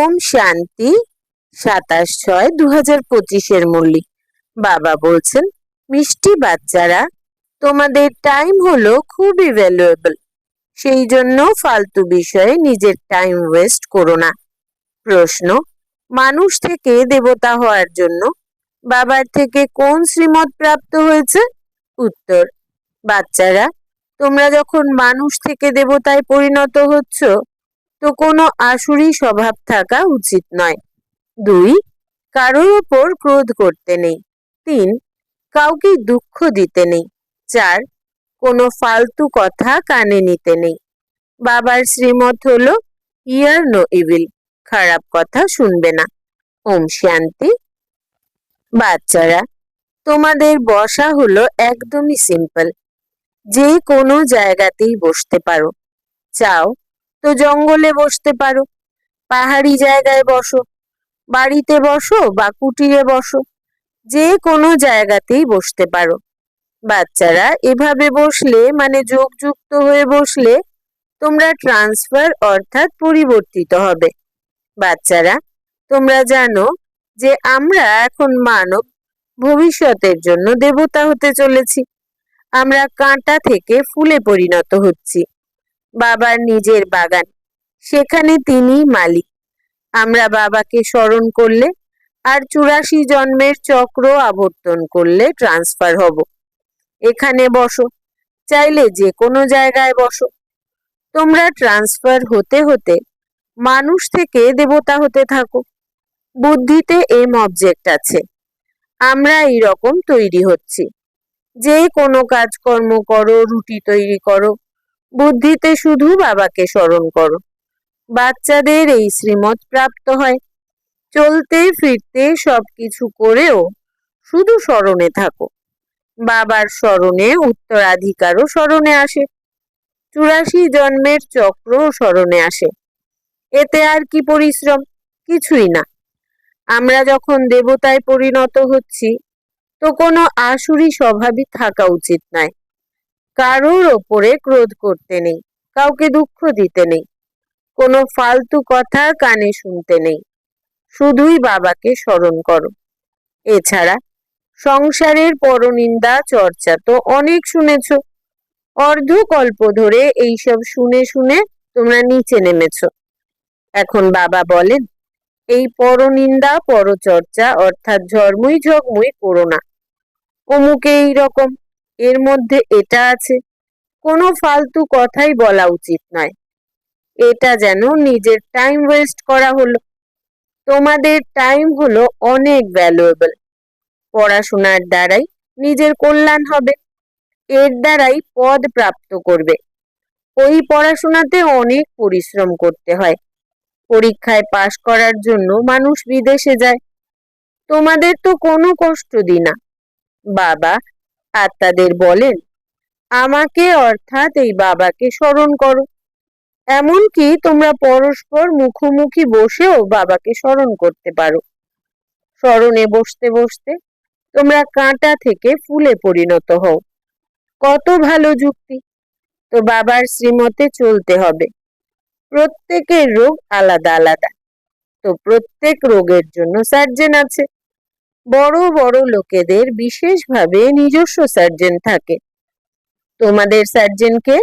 ওম শান্তি সাতাশ ছয় দু হাজার পঁচিশের মূল্যি বাবা বলছেন, মিষ্টি বাচ্চারা, তোমাদের টাইম হলো খুবই ভ্যালুয়েবল সেই জন্য ফালতু বিষয়ে নিজের টাইম ওয়েস্ট করো না। প্রশ্ন, মানুষ থেকে দেবতা হওয়ার জন্য বাবার থেকে কোন শ্রীমত প্রাপ্ত হয়েছে? উত্তর, বাচ্চারা, তোমরা যখন মানুষ থেকে দেবতায় পরিণত হচ্ছ তো কোনো আসুরি স্বভাব থাকা উচিত নয়। দুই, কারোর ওপর ক্রোধ করতে নেই। তিন, কাউকে দুঃখ দিতে নেই। চার, কোনো ফালতু কথা কানে নিতে নেই। বাবার শ্রীমত হল ইয়ার নো ইভিল খারাপ কথা শুনবে না। ওম শান্তি। বাচ্চারা, তোমাদের বসা হলো একদমই সিম্পল যে কোনো জায়গাতেই বসতে পারো। চাও তো জঙ্গলে বসতে পারো। পাহাড়ি জায়গায় বসো, বাড়িতে বসো বা কুটিরে বসো, যে কোনো জায়গাতেই বসতে পারো। বাচ্চারা এভাবে বসলে মানে যোগযুক্ত হয়ে বসলে, তোমরা ট্রান্সফার অর্থাৎ পরিবর্তিত হবে। বাচ্চারা, তোমরা জানো যে আমরা এখন মানব, ভবিষ্যতের জন্য দেবতা হতে চলেছি। আমরা কাঁটা থেকে ফুলে পরিণত হচ্ছি। বাবার নিজের বাগান। সেখানে তিনি মালিক। আমরা বাবাকে স্মরণ করলে আর চুরাশি জন্মের চক্র আবর্তন করলে ট্রান্সফার হব। এখানে বসো, চাইলে যে কোনো জায়গায় বসো। তোমরা ট্রান্সফার হতে হতে মানুষ থেকে দেবতা হতে থাকো। বুদ্ধিতে এম অবজেক্ট আছে। আমরা এই রকম তৈরি হচ্ছি। যে কোনো কাজকর্ম করো, রুটি তৈরি করো। বুদ্ধিতে শুধু বাবাকে স্মরণ করো। বাচ্চাদের এই শ্রীমত প্রাপ্ত হয়। চলতে, ফিরতে সবকিছু করেও শুধু স্মরণে থাকো। বাবার স্মরণে উত্তরাধিকারও স্মরণে আসে। চুরাশি জন্মের চক্র স্মরণে আসে। এতে আর কি পরিশ্রম? কিছুই না। আমরা যখন দেবতায় পরিণত হচ্ছি, তো কোনো আসুরি স্বভাবই থাকা উচিত নয়। কারোর ওপরে ক্রোধ করতে নেই, কাউকে দুঃখ দিতে নেই, কোনো ফালতু কথা কানে শুনতে নেই, শুধুই বাবাকে স্মরণ করো। এছাড়া সংসারের পরনিন্দা চর্চা তো অনেক শুনেছ, অর্ধকল্প ধরে এইসব শুনে শুনে তোমরা নিচে নেমেছ। এখন বাবা বলেন, এই পরনিন্দা, পরচর্চা অর্থাৎ ঝর্মুই ঝগমুই করো না, অমুকে এই রকম এর মধ্যে এটা আছে। কোনো ফালতু কথাই বলা উচিত নয়। এটা যেন নিজের টাইম ওয়েস্ট করা হলো। তোমাদের টাইম হলো অনেক ভ্যালুয়েবল পড়াশোনার দ্বারাই নিজের কল্যাণ হবে। এর দ্বারাই পদ প্রাপ্ত করবে। ওই পড়াশোনাতে অনেক পরিশ্রম করতে হয়। পরীক্ষায় পাশ করার জন্য মানুষ বিদেশে যায়। তোমাদের তো কোনো কষ্ট দিই না বাবা আত্মাদের বলেন, আমাকে অর্থাৎ এই বাবাকে স্মরণ করো। এমনকি তোমরা পরস্পর মুখোমুখি বসেও বাবাকে স্মরণ করতে পারো। স্মরণে বসতে বসতে তোমরা কাঁটা থেকে ফুলে পরিণত হও। কত ভালো যুক্তি। তো বাবার শ্রীমতে চলতে হবে। প্রত্যেকের রোগ আলাদা আলাদা। তো প্রত্যেক রোগের জন্য সার্জেন আছে। বড় বড় লোকেদের বিশেষভাবে নিজস্ব সার্জেন থাকে। তোমাদের সার্জেনকে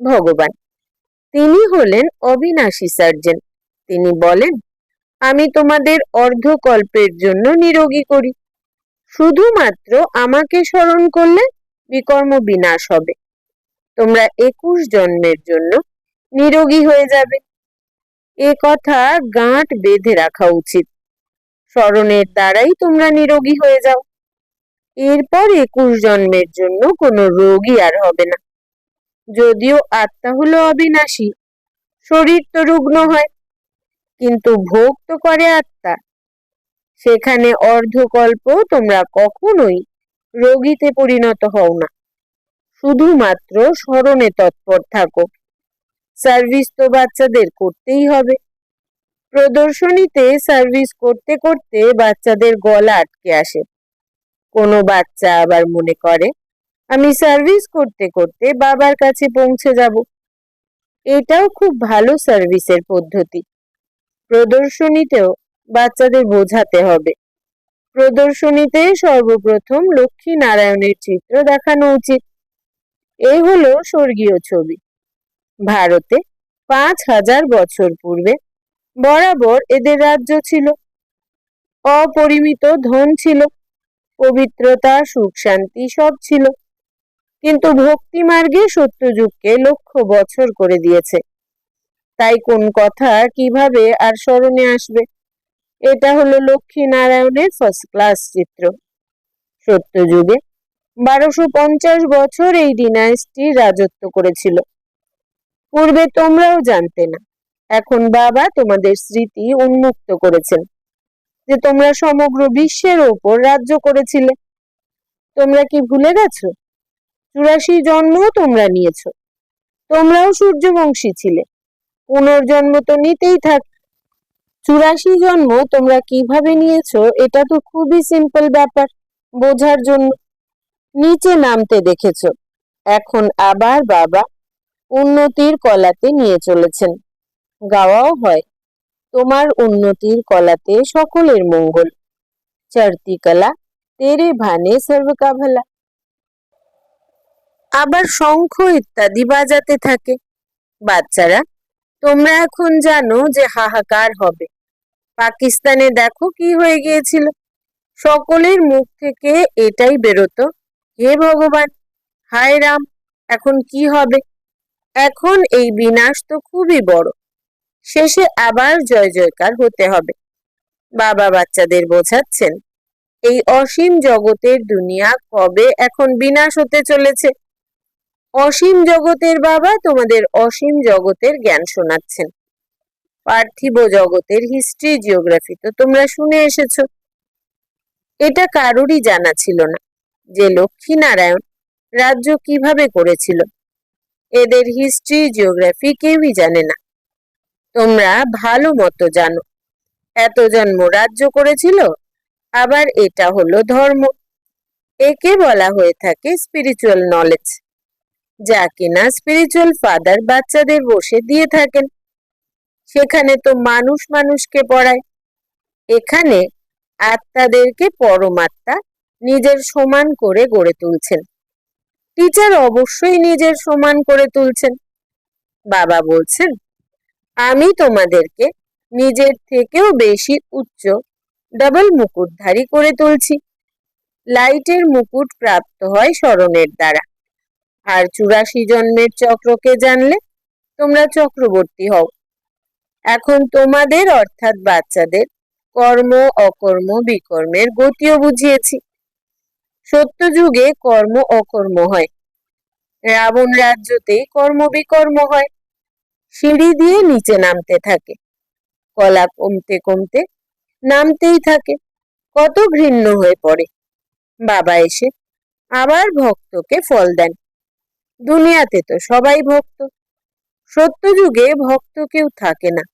ভগবান। তিনি হলেন অবিনাশী সার্জেন তিনি বলেন, আমি তোমাদের অর্ধকল্পের জন্য নিরোগী করি। শুধুমাত্র আমাকে স্মরণ করলে বিকর্ম বিনাশ হবে। তোমরা একুশ জন্মের জন্য নিরোগী হয়ে যাবে। এ কথা গাঁট বেঁধে রাখা উচিত। স্মরণের দ্বারাই তোমরা নিরোগী হয়ে যাও। এরপর একুশ জন্মের জন্য কোনো রোগই আর হবে না। যদিও আত্মা হলো অবিনাশী, শরীর তো রুগ্ন হয়, কিন্তু ভোগ তো করে আত্মা। সেখানে অর্ধকল্প তোমরা কখনোই রোগীতে পরিণত হও না। শুধুমাত্র স্মরণে তৎপর থাকো। সার্ভিস তো বাচ্চাদের করতেই হবে। প্রদর্শনীতে সার্ভিস করতে করতে বাচ্চাদের গলা আটকে আসে। কোনো বাচ্চা আবার মনে করে, আমি সার্ভিস করতে করতে বাবার কাছে পৌঁছে যাব। এটাও খুব ভালো সার্ভিসের পদ্ধতি। প্রদর্শনীতেও বাচ্চাদের বোঝাতে হবে। প্রদর্শনীতে সর্বপ্রথম লক্ষ্মী নারায়ণের চিত্র দেখানো উচিত। এ হলো স্বর্গীয় ছবি। ভারতে পাঁচ হাজার বছর পূর্বে বরাবর এদের রাজ্য ছিল। অপরিমিত ধন ছিল, পবিত্রতা, সুখ, শান্তি সব ছিল। কিন্তু ভক্তি মার্গে সত্যযুগকে লক্ষ বছর করে দিয়েছে। তাই কোন কথা কীভাবে আর স্মরণে আসবে? এটা হলো লক্ষ্মী নারায়ণের ফার্স্ট ক্লাস চিত্র। সত্যযুগে বারোশো পঞ্চাশ বছর এই ডিনাইস্টি রাজত্ব করেছিল। পূর্বে তোমরাও জানতে না। এখন বাবা তোমাদের স্মৃতি উন্মুক্ত করেছেন, যে তোমরা সমগ্র বিশ্বের ওপর রাজ্য করেছিলে। তোমরা কি ভুলে গেছো? চুরাশি জন্ম তোমরা নিয়েছ। তোমরাও সূর্যবংশী ছিলে। পুনর্জন্ম তো নিতেই থাক। চুরাশি জন্ম তোমরা কীভাবে নিয়েছো, এটা তো খুবই সিম্পল ব্যাপার, বোঝার জন্য। নিচে নামতে দেখেছ। এখন আবার বাবা উন্নতির কলাতে নিয়ে চলেছেন। গাওয়াও হয়। তোমার উন্নতির কলাতে সকলের মঙ্গল। চড়তি কলা, তেরে ভানে সর্বকা ভালা আবার শঙ্খ ইত্যাদি বাজাতে থাকে। বাচ্চারা, তোমরা এখন জানো যে হাহাকার হবে। পাকিস্তানে দেখো কি হয়ে গিয়েছিল। সকলের মুখ থেকে এটাই বেরোতো, হে ভগবান, হায় রাম, এখন কি হবে? এখন এই বিনাশ তো খুবই বড়। শেষে আবার জয় জয়কার হতে হবে। বাবা বাচ্চাদের বোঝাচ্ছেন, এই অসীম জগতের দুনিয়া কবে এখন বিনাশ হতে চলেছে? অসীম জগতের বাবা তোমাদের অসীম জগতের জ্ঞান শোনাচ্ছেন। পার্থিব জগতের হিস্ট্রি জিওগ্রাফি তো তোমরা শুনে এসেছ। এটা কারোরই জানা ছিল না যে লক্ষ্মী নারায়ণ রাজ্য কীভাবে করেছিল। এদের হিস্ট্রি জিওগ্রাফি কেউই জানে না। তোমরা ভালো মতো জানো। এত জন্ম রাজ্য করেছিল, আবার এটা হলো ধর্ম। একে বলা হয়ে থাকে স্পিরিচুয়াল নলেজ যা কিনা স্পিরিচুয়াল ফাদার বাচ্চাদের বসে দিয়ে থাকেন। সেখানে তো মানুষ মানুষকে পড়ায়। এখানে আত্মাদেরকে পরমাত্মা নিজের সমান করে গড়ে তুলছেন। টিচার অবশ্যই নিজের সমান করে তুলছেন। বাবা বলছেন আমি তোমাদেরকে নিজের থেকেও বেশি উচ্চ ডাবল মুকুটধারী করে তুলছি। লাইটের মুকুট প্রাপ্ত হয় স্মরণের দ্বারা। আর চুরাশি জন্মের চক্রকে জানলে তোমরা চক্রবর্তী হও। এখন তোমাদের অর্থাৎ বাচ্চাদের কর্ম, অকর্ম, বিকর্মের গতিও বুঝিয়েছি। সত্যযুগে কর্ম অকর্ম হয়। রাবণ রাজ্যতেই কর্ম বিকর্ম হয়। সিঁড়ি দিয়ে নিচে নামতে থাকে। কলা কমতে কমতে নামতেই থাকে। কত ঘৃণ্য হয়ে পড়ে। বাবা এসে আবার ভক্তকে ফল দেন। দুনিয়াতে তো সবাই ভক্ত। সত্যযুগে ভক্ত কেউ থাকে না।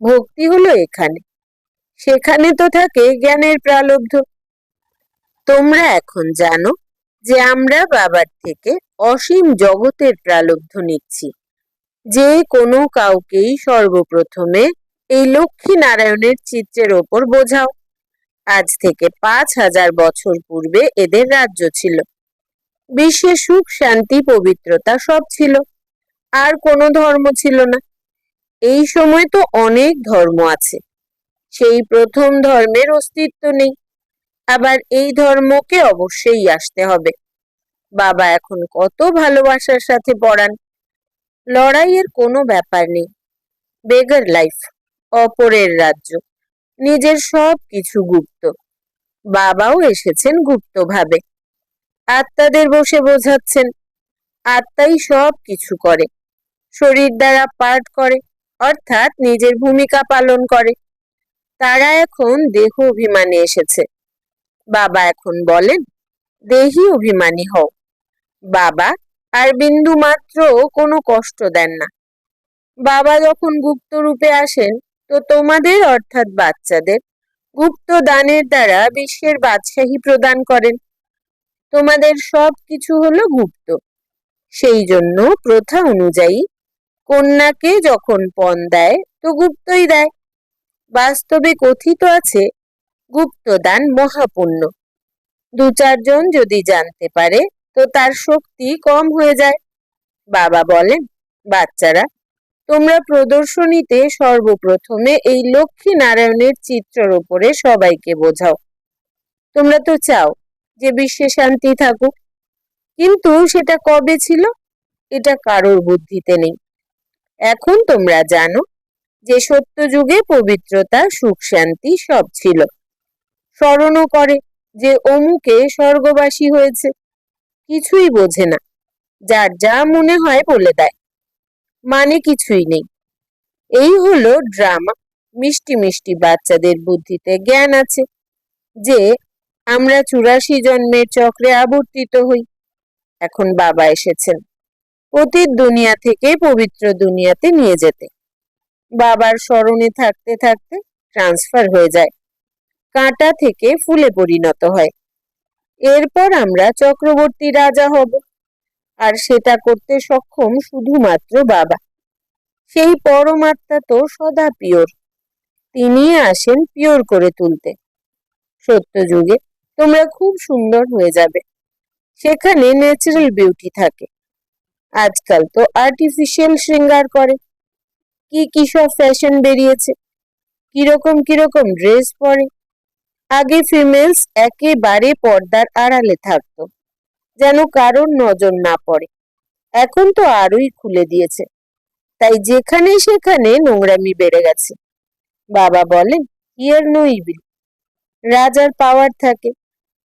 ভক্তি হলো এখানে। সেখানে তো থাকে জ্ঞানের প্রালব্ধ। তোমরা এখন জানো যে আমরা বাবার থেকে অসীম জগতের প্রালব্ধ নিচ্ছি। যে কোনো কাউকেই সর্বপ্রথমে এই লক্ষ্মী নারায়ণের চিত্রের ওপর বোঝাও। আজ থেকে পাঁচ হাজার বছর পূর্বে এদের রাজ্য ছিল। বিশ্বে সুখ, শান্তি, পবিত্রতা সব ছিল। আর কোনো ধর্ম ছিল না। এই সময় তো অনেক ধর্ম আছে। সেই প্রথম ধর্মের অস্তিত্ব নেই। আবার এই ধর্মকে অবশ্যই আসতে হবে। বাবা এখন কত ভালোবাসার সাথে পড়ান। লড়াইয়ের কোনো ব্যাপার নেই। বেগার লাইফ, অপরের রাজ্য, নিজের সব কিছু গুপ্ত। বাবাও এসেছেন গুপ্তভাবে। আত্মাদের বসে বোঝাচ্ছেন, আত্মাই সব কিছু করে। শরীর দ্বারা পাঠ করে, অর্থাৎ নিজের ভূমিকা পালন করে। তারা এখন দেহ অভিমানে এসেছে। বাবা এখন বলেন, দেহি অভিমানী হও। বাবা আর বিন্দু মাত্র কোনো কষ্ট দেন না। বাবা যখন গুপ্ত রূপে আসেন, তো তোমাদের অর্থাৎ বাচ্চাদের গুপ্ত দানের দ্বারা বিশ্বের বাদশাহী প্রদান করেন। তোমাদের সব কিছু হলো গুপ্ত। সেই জন্য প্রথা অনুযায়ী কন্যাকে যখন পণ দেয়, তো গুপ্তই দেয়। বাস্তবে কথিত আছে গুপ্তদান মহাপুণ্য। দু চারজন যদি জানতে পারে তো তার শক্তি কম হয়ে যায়। বাবা বলেন, বাচ্চারা, তোমরা প্রদর্শনীতে সর্বপ্রথমে এই লক্ষ্মী নারায়ণের চিত্রের ওপরে সবাইকে বোঝাও। তোমরা তো চাও যে বিশ্বে শান্তি থাকুক। কিন্তু সেটা কবে ছিল? এটা কারোর বুদ্ধিতে নেই। এখন তোমরা জানো যে সত্য যুগে পবিত্রতা, সুখ, শান্তি সব ছিল। স্মরণও করে যে অমুকে স্বর্গবাসী হয়েছে। কিছুই বোঝে না। যার যা মনে হয় বলে দেয়। মানে কিছুই নেই। এই হলো ড্রামা। মিষ্টি মিষ্টি বাচ্চাদের বুদ্ধিতে জ্ঞান আছে যে আমরা চুরাশি জন্মের চক্রে আবর্তিত হই। এখন বাবা এসেছেন। অতীত দুনিয়া থেকে পবিত্র দুনিয়াতে নিয়ে যেতে। বাবার স্মরণে থাকতে থাকতে ট্রান্সফার হয়ে যায়। কাঁটা থেকে ফুলে পরিণত হয়। এরপর আমরা চক্রবর্তী রাজা হব। আর সেটা করতে সক্ষম শুধুমাত্র বাবা। সেই পরমাত্মা তো সদা পিওর। তিনি আসেন পিওর করে তুলতে। সত্য যুগে তোমরা খুব সুন্দর হয়ে যাবে। সেখানে ন্যাচারাল বিউটি থাকে। আজকাল তো আর্টিফিশিয়াল শৃঙ্গার করে। কি কি সব ফ্যাশন বেরিয়েছে? কীরকম কীরকম ড্রেস পরে? আগে ফিমেলস একেবারে পর্দার আড়ালে থাকতো, যেন কারোর নজর না পড়ে। এখন তো আরোই খুলে দিয়েছে। তাই যেখানে সেখানে নোংরামি বেড়ে গেছে। বাবা বলেন, ইয়ার নো ইভিল রাজার পাওয়ার থাকে।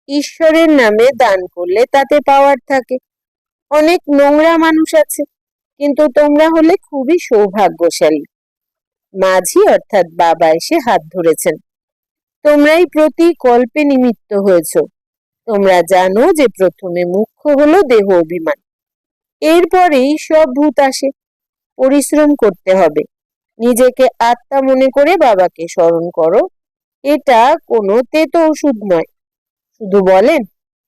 ঈশ্বরের নামে দান করলে তাতে পাওয়ার থাকে। অনেক নোংরা মানুষ আছে, কিন্তু তোমরা হলে খুবই সৌভাগ্যশালী। মাঝি অর্থাৎ বাবা এসে হাত ধরেছেন। তোমরাই প্রতি কল্পে নিমিত্ত হয়েছ। তোমরা জানো যে প্রথমে মুখ্য হলো দেহ অভিমান। এরপরেই সব ভূত আসে। পরিশ্রম করতে হবে। নিজেকে আত্মা মনে করে বাবাকে স্মরণ করো। এটা কোনো তেতো ওষুধ নয়। শুধু বলেন,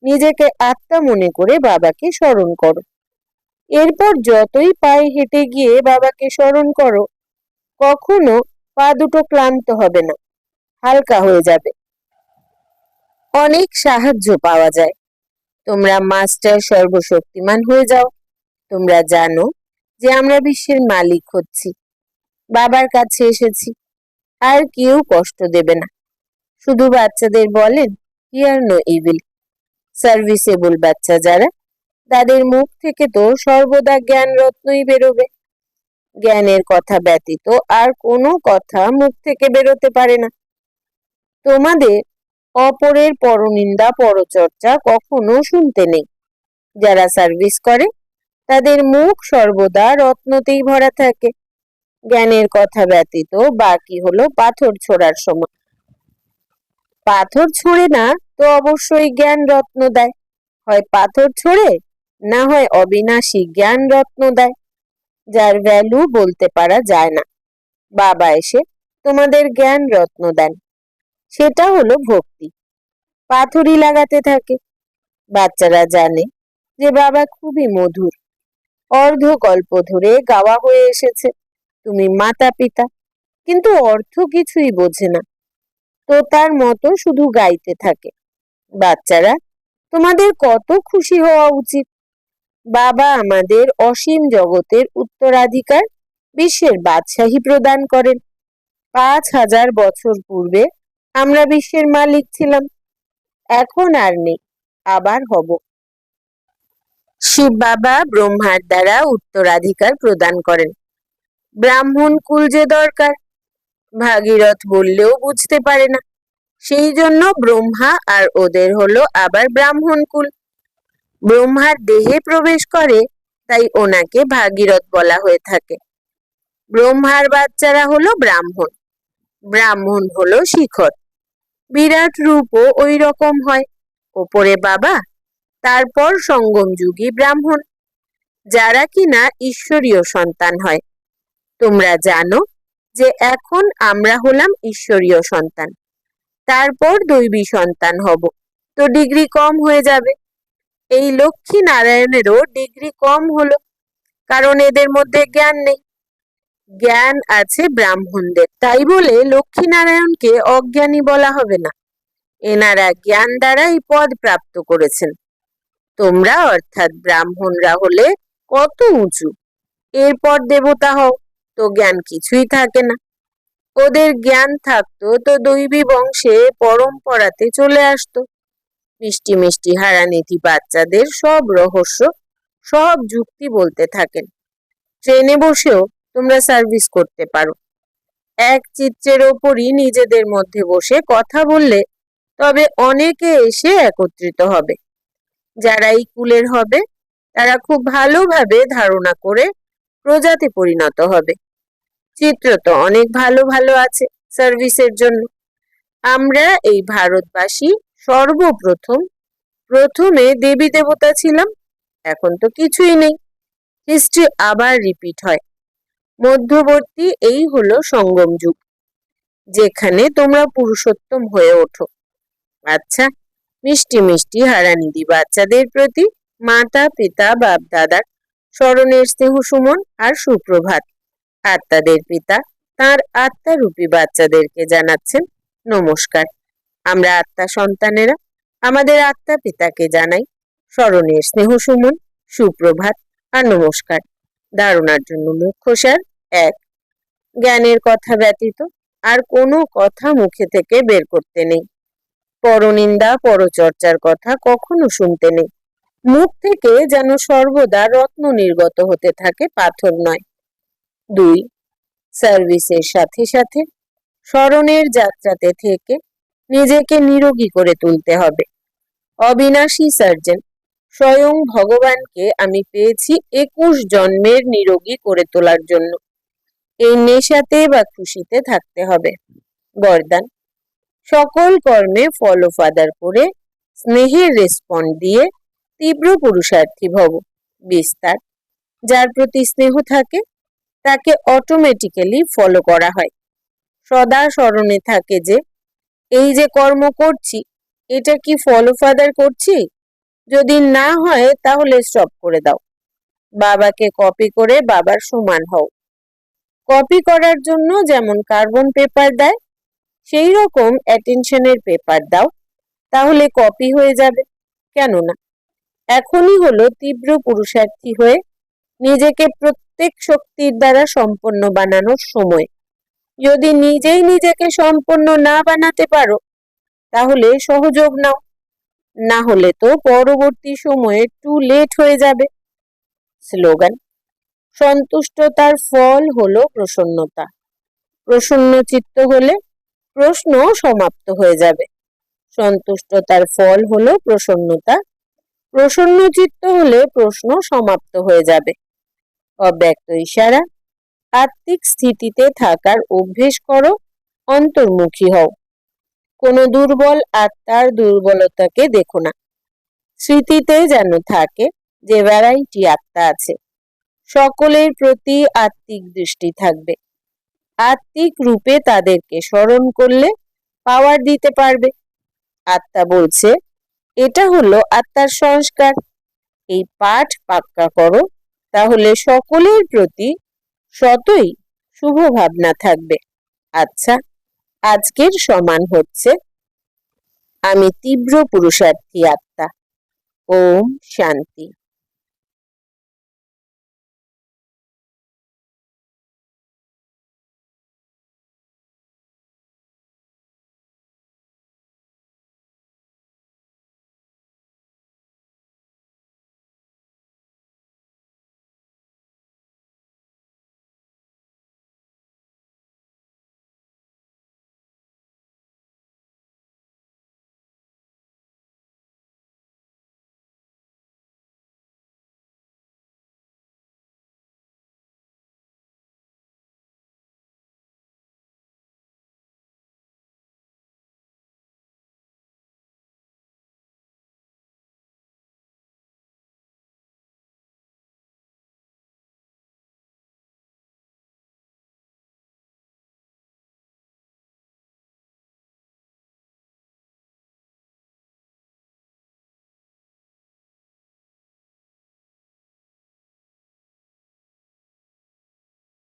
নিজেকে আত্মা মনে করে বাবাকে স্মরণ করো। এরপর যতই পায়ে হেঁটে গিয়ে বাবাকে স্মরণ করো, কখনো পা দুটো ক্লান্ত হবে না। হালকা হয়ে যাবে। অনেক সাহায্য পাওয়া যায়। তোমরা মাস্টার সর্বশক্তিমান হয়ে যাও। তোমরা জানো যে আমরা বিশ্বের মালিক হচ্ছি। বাবার কাছে এসেছি। আর কেউ কষ্ট দেবে না। শুধু বাচ্চাদের বলেন হিয়ার নো ইভিল? সার্ভিসেবল বাচ্চা যারা, তাদের মুখ থেকে তো সর্বদা জ্ঞান রত্নই বেরোবে। জ্ঞানের কথা ব্যতীত আর কোনো কথা মুখ থেকে বেরোতে পারে না। তোমাদের অপরের পরনিন্দা পরচর্চা কখনো শুনতে নেই। যারা সার্ভিস করে, তাদের মুখ সর্বদা রত্নতেই ভরা থাকে। জ্ঞানের কথা ব্যতীত বাকি হলো পাথর ছোড়ার সময়। পাথর ছোড়ে না তো অবশ্যই জ্ঞান রত্ন দেয়। হয় পাথর ছোড়ে, না হয় অবিনাশী জ্ঞান রত্ন দেয়। যার ভ্যালু বলতে পারা যায় না। বাবা এসে তোমাদের জ্ঞান রত্ন দেন। সেটা হলো ভক্তি। পাথরই লাগাতে থাকে। বাচ্চারা জানে যে বাবা খুবই মধুর। অর্ধ গল্প ধরে গাওয়া হয়ে এসেছে। তুমি মাতা পিতা, কিন্তু অর্থ কিছুই বোঝে না। তো তার মতো শুধু গাইতে থাকে। বাচ্চারা, তোমাদের কত খুশি হওয়া উচিত? বাবা আমাদের অসীম জগতের উত্তরাধিকার, বিশ্বের বাদশাহী প্রদান করেন। পাঁচ হাজার বছর পূর্বে আমরা বিশ্বের মালিক ছিলাম। এখন আর নেই, আবার হব। শিব বাবা ব্রহ্মার দ্বারা উত্তরাধিকার প্রদান করেন। ব্রাহ্মণ কুল যে দরকার, ভাগীরথ বললেও বুঝতে পারে না। সেই জন্য ব্রহ্মা আর ওদের হলো আবার ব্রাহ্মণ কুল। ব্রহ্মার দেহে প্রবেশ করে, তাই ওনাকে ভাগীরথ বলা হয়ে থাকে। ব্রহ্মার বাচ্চারা হলো ব্রাহ্মণ। ব্রাহ্মণ হলো শিখর। বিরাট রূপও ওই রকম হয়। ওপরে বাবা, তারপর সঙ্গম যুগী ব্রাহ্মণ, যারা কিনা ঈশ্বরীয় সন্তান হয়। তোমরা জানো যে এখন আমরা হলাম ঈশ্বরীয় সন্তান। তারপর দৈবী সন্তান হব। তো ডিগ্রি কম হয়ে যাবে। এই লক্ষ্মী নারায়ণেরও ডিগ্রি কম হলো। কারণ এদের মধ্যে জ্ঞান নেই। জ্ঞান আছে ব্রাহ্মণদের। তাই বলে লক্ষ্মীনারায়ণকে অজ্ঞানী বলা হবে না। এনারা জ্ঞান দ্বারাই পদ প্রাপ্ত করেছেন। তোমরা অর্থাৎ ব্রাহ্মণরা হলে কত উঁচু? এরপর দেবতা হও, তো জ্ঞান কিছুই থাকে না। ওদের জ্ঞান থাকতো তো দৈবী বংশে পরম্পরাতে চলে আসতো। মিষ্টি মিষ্টি হারানিধি বাচ্চাদের সব রহস্য, সব যুক্তি বলতে থাকেন। ট্রেনে বসেও তোমরা সার্ভিস করতে পারো। এক চিত্রের ওপরই নিজেদের মধ্যে বসে কথা বললে তবে অনেকে এসে একত্রিত হবে। যারা এই কুলের হবে, তারা খুব ভালোভাবে ধারণা করে প্রজাতি পরিণত হবে। চিত্র তো অনেক ভালো ভালো আছে সার্ভিসের জন্য। আমরা এই ভারতবাসী সর্বপ্রথম, প্রথমে দেবী দেবতা ছিলাম, এখন তো কিছুই নেই। হিস্ট্রি আবার রিপিট হয়। মধ্যবর্তী এই হলো সঙ্গম যুগ, যেখানে তোমরা পুরুষোত্তম হয়ে ওঠো। আচ্ছা মিষ্টি মিষ্টি হারানিধি বাচ্চাদের প্রতি মাতা, পিতা বাপ দাদার স্মরণের স্নেহ সুমন আর সুপ্রভাত। আত্মাদের পিতা তার আত্মারূপী বাচ্চাদেরকে জানাচ্ছেন, নমস্কার, আমরা আত্মা সন্তানেরা, আমাদের আত্মা পিতাকে জানাই। স্মরণের স্নেহ সুমন, সুপ্রভাত আর নমস্কার। ধারণার জন্য মুখ্য সার এক। জ্ঞানের কথা ব্যতীত আর কোনো কথা মুখে থেকে বের করতে নেই। পরনিন্দা, পরচর্চার কথা কখনো শুনতে নেই। মুখ থেকে যেন সর্বদা রত্ন নির্গত হতে থাকে পাথর নয়। দুই, সার্ভিসের সাথে সাথে স্মরণের যাত্রাতে থেকে নিজেকে নিরোগী করে তুলতে হবে। অবিনাশী সার্জন, স্বয়ং ভগবানকে আমি পেয়েছি একুশ জন্মের নিরোগী করে তোলার জন্য। এই নেশাতে বা খুশিতে থাকতে হবে। বরদান। সকল কর্মে ফলো ফাদার করে স্নেহের রেসপন্ড দিয়ে তীব্র পুরুষার্থী ভব। বিস্তার। যার প্রতি স্নেহ থাকে, তাকে অটোমেটিক্যালি ফলো করা হয়। সদা স্মরণে থাকে যে, এই যে কর্ম করছি, এটা কি ফলো ফাদার করছি? যদি না হয়, তাহলে স্টপ করে দাও। বাবাকে কপি করে বাবার সমান হও। কপি করার জন্য যেমন কার্বন পেপার দেয়, সেই রকম অ্যাটেনশনের পেপার দাও, তাহলে কপি হয়ে যাবে। কেননা, এখনই হলো তীব্র পুরুষার্থী হয়ে নিজেকে প্রত্যেক শক্তির দ্বারা সম্পন্ন বানানোর সময়। যদি নিজেই নিজেকে সম্পন্ন না বানাতে পারো, তাহলে সহযোগ নাও। না হলে তো পরবর্তী সময়ে টু লেট হয়ে যাবে। স্লোগান সন্তুষ্টতার ফল হল প্রসন্নতা। প্রসন্ন চিত্ত হলে প্রশ্ন সমাপ্ত হয়ে যাবে। সন্তুষ্টতার ফল হল প্রসন্নতা। প্রসন্ন চিত্ত হলে প্রশ্ন সমাপ্ত হয়ে যাবে। অব্যক্ত ইশারা, আত্মিক স্থিতিতে থাকার অভ্যেস করো, অন্তর্মুখী হও। কোনো দুর্বল আত্মার দুর্বলতাকে দেখো না। স্মৃতিতে যেন থাকে যে ভ্যারাইটি আত্মা আছে। সকলের প্রতি আত্মিক দৃষ্টি থাকবে। আত্মিক রূপে তাদেরকে স্মরণ করলে পাওয়ার দিতে পারবে। আত্মা বলছে, এটা হলো আত্মার সংস্কার। এই পাঠ পাক্কা করো, তাহলে সকলের প্রতি শতই শুভ ভাবনা থাকবে। আচ্ছা আজকের সমান হচ্ছে, আমি তীব্র পুরুষার্থী আত্মা। ওম শান্তি।